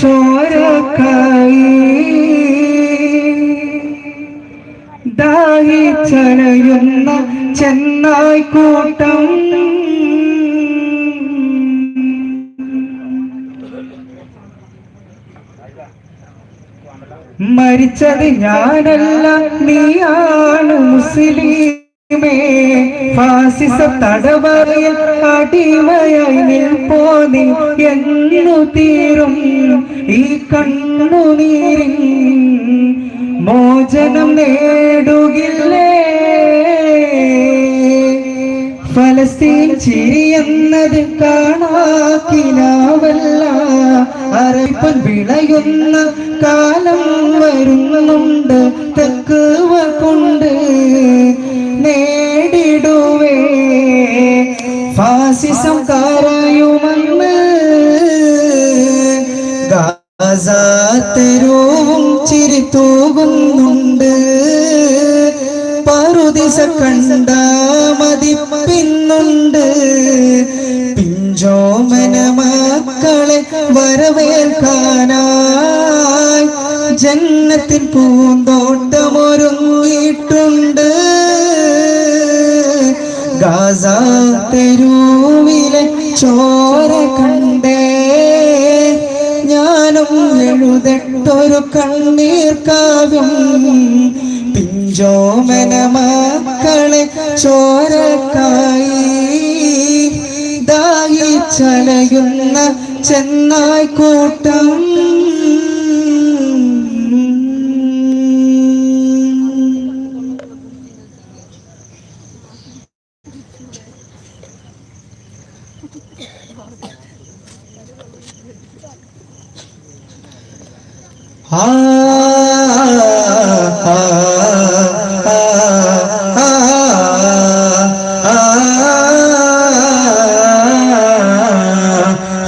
ചോരക്കായി ദാഹിച്ചലയുന്ന ചെന്നായിക്കൂട്ടം മരിച്ചത് ഞാനല്ല നീയാണ് മുസ്ലിമേ. ഫാസിസ തടവറയിൽ അടിമയായി നിൽപ്പോനി എന്നു തീരും. ഈ കണ്ണുനീരിൻ മോചനം നേടുകില്ലേ? ഫലസ്തീൻ ചിരിയെന്നത് കാണാക്കിനാവല്ല. അറിപ്പൻ വിളയുന്ന കാലം വരുന്നുണ്ട്. തെക്കുവ ഗാസാതെരുവും ചിരി തൂകുന്നുണ്ട്. പറുദിസ കണ്ട മതി പിന്നുണ്ട്. പിഞ്ചോമന മക്കളെ വരവേൽക്കാനായി ജന്നത്തിൻ പൂന്തോട്ടമൊരുങ്ങിയിട്ടുണ്ട്. ഗാസ തെരുവിലെ ചോര എഴുതട്ടൊരു കണ്ണീർ കാവ്യം പിഞ്ചോമന മക്കളെ ചോരക്കായി ചലയുന്ന ചെന്നായിക്കൂട്ടം.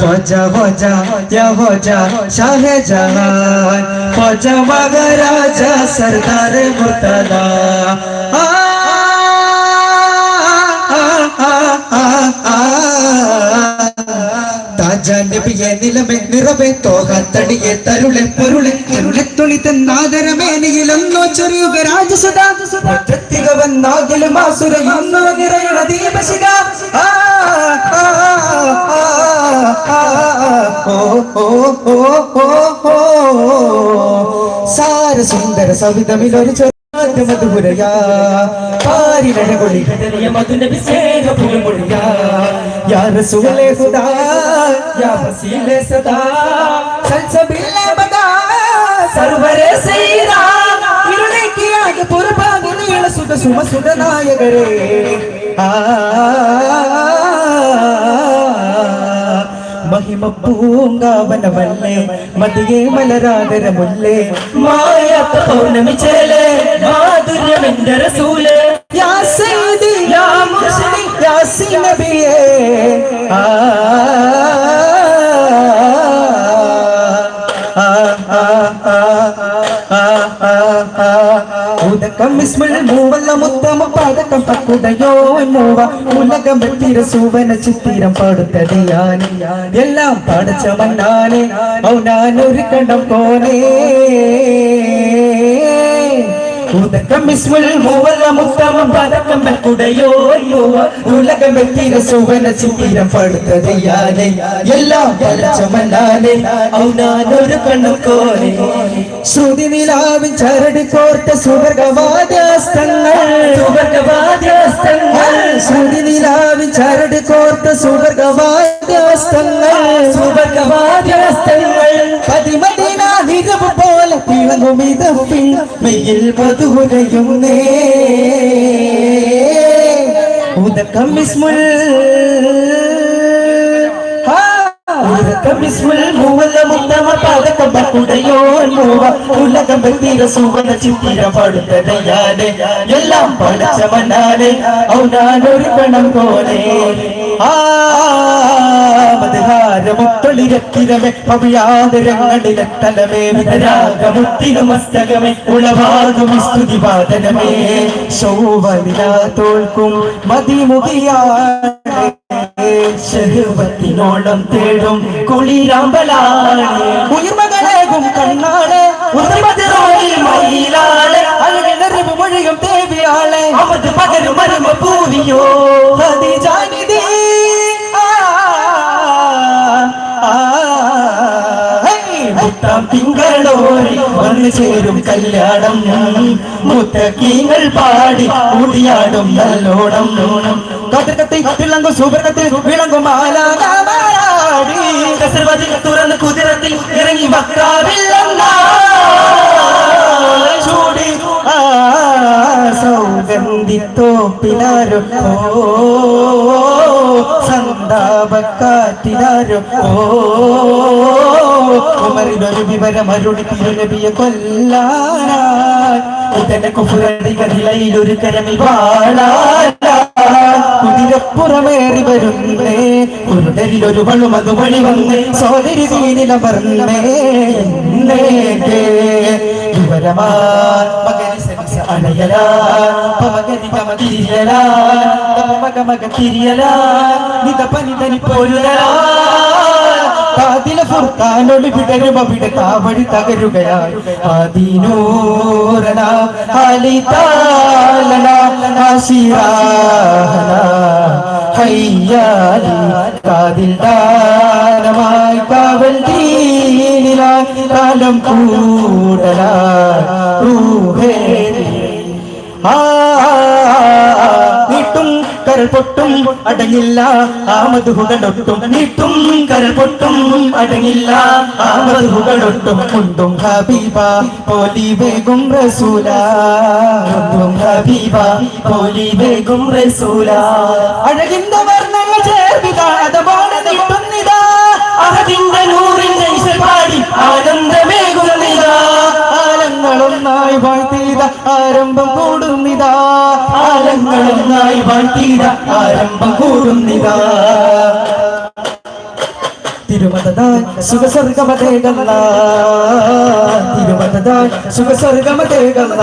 फौजा फौजा या फौजा शाह जहाँ फौजा मगर राजा सरदार मुतला താജാനബിയെ നിലമെ നിറവെ തോകാത്തടിയെ തരുളെ പൊരുളെ. തരുളെ തൊളിത്ത നാദരമേനയിലൊന്നോ ചെറിയുക ആസുരയൊന്നോ ദീപശിക. സാരസുന്ദര സവിതമിലൊരു മധുപുരയാ. പാരിനഴകൊളി മധുനബി സ്നേഹ പുതുമൊഴിയാ യാ റസൂലേ ഖുദാ യാ വസീലേ സദാ സൽസബില്ലേ ബദാ സർവരേ ഇരുളേക്കിയാകെ പുറഭാഗി നീള സുഖ സുമ സുഖനായകരേ മഹിമ പൂങ്കാവനമല്ലേ മതിയെ മലരാതര മുല്ലേ മായാത്ത പൗർണമി ചേലേ മാധുര്യമെന്റെ റസൂലേ. യാ സയ്യിദി യാ മുർശിദി യാ നബിയേ. ആ ഉദക്കം ഉലകം ചിത്തിരം പാടുത്തത് ഞാൻ എല്ലാം പാടച്ച മണ്ണാനെ ഒരു കണ്ടം പോനേ ഉദക്കം ഇസ്മൽ മൂവല്ല മുത്തമ പാടക്കം കുടയോ മൂവ ഉലകം വെത്തിര സൂവന ചിത്തിരം പാടുത്തത് ഞാൻ എല്ലാം ഒരു കണ്ടം പോനേ ശ്രുതി നിലാവിൻ ചരടി കോർത്ത സുവർഗവാദ്യസ്തങ്ങൾ സുവർഗവാദ്യസ്തങ്ങൾ ശ്രുതി നിലാവിൻ ചരടി കോർത്ത സുവർഗവാദ്യസ്തങ്ങൾ സുവർഗവാദ്യസ്തങ്ങൾ പതിമദിന നിരവ് പോലെ തിളങ്ങും ഇതപ്പിൽ മെയ്യിൽ മധുരയുന്നേ ഉദക്കം വിസ്മുൽ എല്ലാം പഠിച്ച മന്നാനെ ഔനാനൊരു കണം പോലെ. മുത്തൊളിരക്കിരമേ പവിഴാതരങ്ങളിലെ തലമേ വിതരാഗമുത്തിനു മസ്തകമേ ഉളവാകുമി സ്തുതിവാദനമേ. ശോഭനിലാ തോൽക്കും മതിമുഖിയാണ് ശരുപത്തിനോളം തേടും കുളിരാമ്പലാണ്. ഉയർമകളേകും കണ്ണാണ് മയിലാണ്. അഴകിനറിവ് അവത് പകരും മരുമ പൂവിയോ. മുത്താം തിങ്കളോരി വന്നു ചേരും കല്യാണം. മുത്തക്കീങ്ങൾ പാടി കൂടിയാടും നല്ലോണം. കത്തിക്കത്തി തിളങ്കും സൂപർക്കത്തിൽ വിളങ്ങും മാലാടി തുറന്ന് കുതിരത്തിൽ ഇറങ്ങി വക്കാവില്ലെന്ന ചൂടി ആ ഓ ഓമറിനൊരു ഓ വിവരം അരുളി തിരുനബിയെ കൊല്ലാനായി. ഉടനെ കുഫുരടികളിൽ ഒരു കരമി കുതിരപ്പുറമേറി വരുന്നേ കുരുടലിൽ ഒരു അത് വഴി വന്ന് സോദരി ദീനിലമർന്നേ എന്നേക്ക്. വിവരമാ സരിസ അണയലാ പമകനി കമ തിരിയലാ പമക മക കാവൽ ദീനിലായി കാലം കൂടലായി കരൾ പൊട്ടും അടങ്ങില്ല. ആമതുകളൊട്ടും നീട്ടും. കരൾ പൊട്ടും അടങ്ങില്ല. ആമതുകളൊട്ടും കൊണ്ടും ഹബീബ പോലി വേഗം റസൂല. കൊണ്ടും ഹബീബ പോലി വേഗം റസൂല. അഴകിന്റെ വർണങ്ങൾ ചേർവിത അതവാണ് നീട്ടുന്നിതാ അഹദിന്റെ നൂറിന്റെ ആനന്ദമേകുന്നിതാ ആലങ്ങളൊന്നായി വാഴ്ത്തിയത ആരംഭം കൂടുന്നിതാ. ആലങ്ങളൊന്നായി വാഴ്ത്തിയത ആരംഭം കൂടുന്നിതാ. തിരുമതദാൻ സുഖസ്വർഗമതേകല്ല. തിരുമതദാൻ സുഖസ്വർഗമതേകല്ല.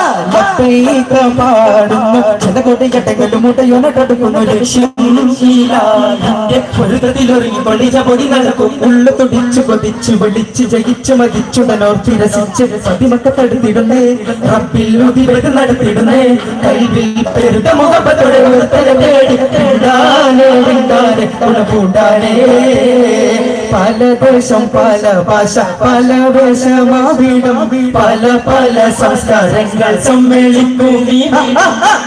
പാടുന്നു ജനകൊടികട്ടകളും മുട്ടയോനട്ടടുക്കുന്നു ലക്ഷ്യം പൊരുത്തത്തിലൊരുങ്ങി കൊളിച്ച പൊടി നടക്കും. ഉള്ളു തുടിച്ചു കൊതിച്ചു വെളിച്ചു ജയിച്ചു മതിച്ചുടനോർത്തി രസിച്ച് പതിമക്കത്തടുത്തിടുന്നേ റബ്ബിൽ ഉതിരത് നടത്തിടുന്നേ. കൈവിൽ പെരുത മുഖപ്പത്തോടെ ഒരുത്തരെ തേടി ഉണപൂണ്ടാനേ പല ദേശം പല ഭാഷ പല വേഷമാവിടം. പല പല സംസ്കാരങ്ങൾ സമ്മേളിക്കും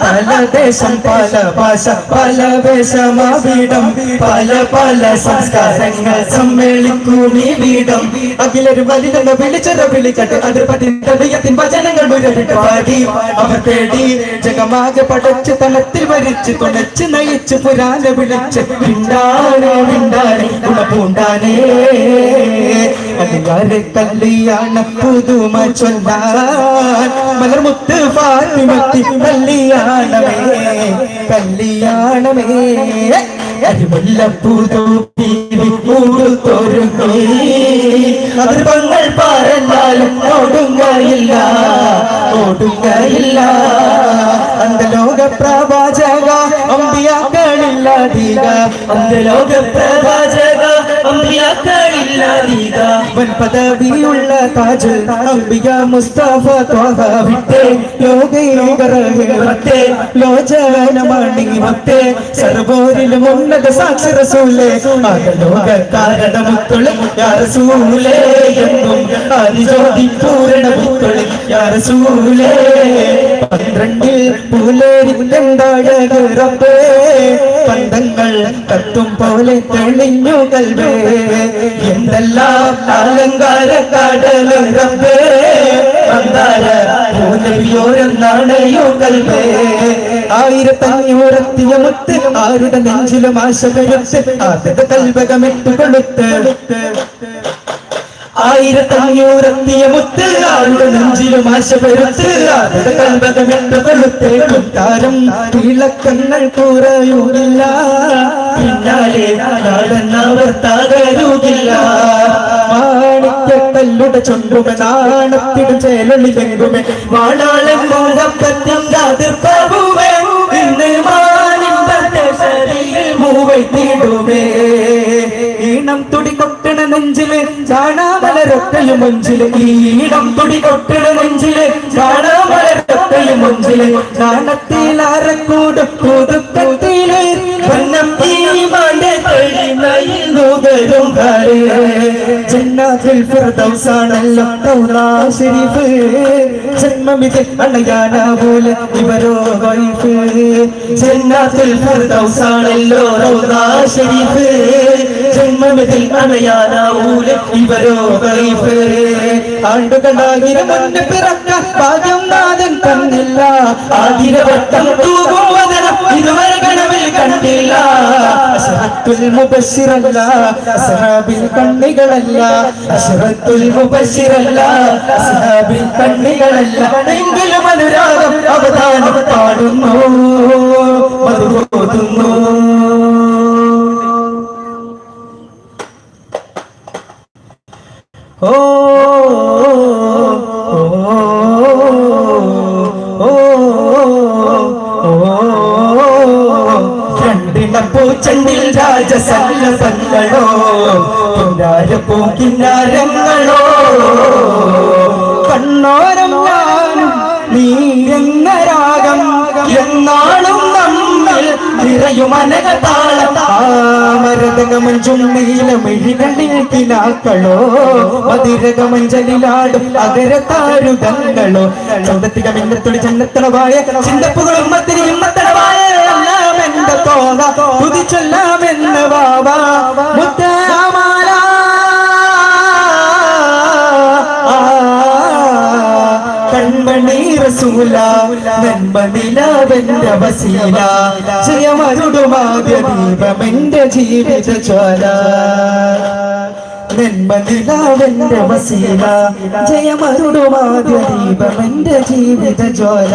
പല ദേശം പല ഭാഷ പല വേഷമാവിടം. പല പല സംസ്കാരങ്ങൾ സമ്മേളിക്കും വീടം. അഖിലൊരു വലിയ വിളിച്ചത് വിളിക്കട്ടെ. അത് പതിയത്തിൻ വചനങ്ങൾ പാടി. അവർ തേടി ജഗമാകെ പടച്ച് തലത്തിൽ വരിച്ച് തുണച്ച് നയിച്ച് പുരാനെ വിളിച്ച് പിണ്ടാനെ പിണ്ടാനെ ഗുണപൂണ്ടാനേ അടിയാറെ കല്യാണ പുതുമ ചൊല്ലാൻ? മലർമുത്ത് ഫാത്തിമത്തി കല്യാണമേ കല്യാണമേ അരിമുല്ലപ്പൂതൂപ്പി മൂടുത്തൊരുങ്ങി അതിർ പങ്ങൾ പറഞ്ഞാലും ഓടുങ്ങയില്ല ഓടുങ്ങയില്ല അന്തലോക പ്രവാചക അമ്പിയാക്കളില്ലാതീക അന്തലോക പ്രവാചക. വൻ പദവിയുള്ള താജ് അമ്പിയ മുസ്തഫ ത്വാഹ വിട്ടേ. ലോകേ ലോചനമണി മത്തേ സർവോരിലും ഉന്നത സാക്ഷി റസൂലേ. ലോക കാരണമുത്തുള്ള യാ റസൂലേ എന്നും ആദിജ്യോതി പൂരണ മുത്തുള്ള യാ റസൂലേ. പന്ത്രണ്ടിൽ പൂലേരിത്തെന്താഴക് റബ്ബേ? പന്തങ്ങൾ കത്തും പോലെ തെളിഞ്ഞു കൽവേ എന്തെല്ലാം അലങ്കാര കടൽ റബ്ബേ. മന്ദാര പൂനബിയോരെന്നാണയോ കൽവേ ആയിരത്തഞ്ഞൂറത്തിയ മുത്ത് ആരുടെ നെഞ്ചിലും ആശ കരുത്ത് ആദ്യത്തെ കൽവകമിട്ട് കൊളുത്ത്. ആയിരത്തഞ്ഞൂറെത്തിയ മുത്ത് ആളുടെ നെഞ്ചിലും ആശ പെരുത്ത് ആരുടെ കൽപകമെന്ന് വെളുത്തേ കൊട്ടാരം തിളക്കങ്ങൾ കുറയുകില്ല പിന്നാലെ നാടെന്നവർ തകരുകില്ല മാണിക്കല്ലുടെ ചൊണ്ടുമെ നാണത്തിടും ചേലൊളിലെങ്കുമെ വാണാളൻ മൂകപ്പറ്റും കാതിർപ്പവുമേ ഇന്ന് മാനിന്റെ ശരീരം മൂവൈ തീടുമേ. ഈണം തുടി കൊട്ടണ നെഞ്ചിൽ ചാണാമലരൊക്കെയും മുഞ്ചിൽ ഈടം തുടി കൊട്ടിട നെഞ്ചിൽ. മഞ്ചിൽ പുതുക്കത്തിൽ മാന്റെ തൊഴിൽ നുകരും ജന്നാത്തിൽ ഫിർദൗസാണല്ലോ തൗറാ ശരീഫ്. ജന്മമിത് അണയാനാവൂല ഇവരോ വൈഫ്. ജന്നാത്തിൽ ഫിർദൗസാണല്ലോ റൗദാ ശരീഫ്. ജന്മമിതിൽ അണയാനാവൂല ഇവരോ പിറക്ക കണ്ടില്ല. കണ്ണികളല്ല. കണ്ണികളല്ല. എങ്കിലും അനുരാഗം അവതാനം പാടുന്നു മധുബോധുന്നു. രണ്ടിടപ്പൂച്ചണ്ടിൽ രാജസല്ലസങ്ങളോ കിന്നാരപ്പൂ കിന്നാരങ്ങളോ. കണ്ണോരം ഞാനും നീ എന്ന രാഗം എന്നാളും നമ്മിൽ നിറയും അനകതാളം. ആമരതകമഞ്ചും നീലമിഴികളിൽ കിനാക്കളോ മതിരകമഞ്ചലിലാടും അകരത്താരുതങ്ങളോ. ചന്തത്തിക മിന്നത്തൊടി ചന്നത്തളവായ ചിന്തപ്പുകളും മത്തിരി ഇമ്മത്തളവായ തോന്ന തുതിച്ചെല്ലാമെന്ന ബാബ മുത്തമാല. റസൂല നന്മനിലാവെന്റെ വസീല. ജയമരുടുമാദ്യ ദീപമെന്റെ ജീവിത ജ്വാല നന്മനിലാവെന്റെ വസീല ജയമരുടുമാദ്യ ദീപമെന്റെ ജീവിത ജ്വാല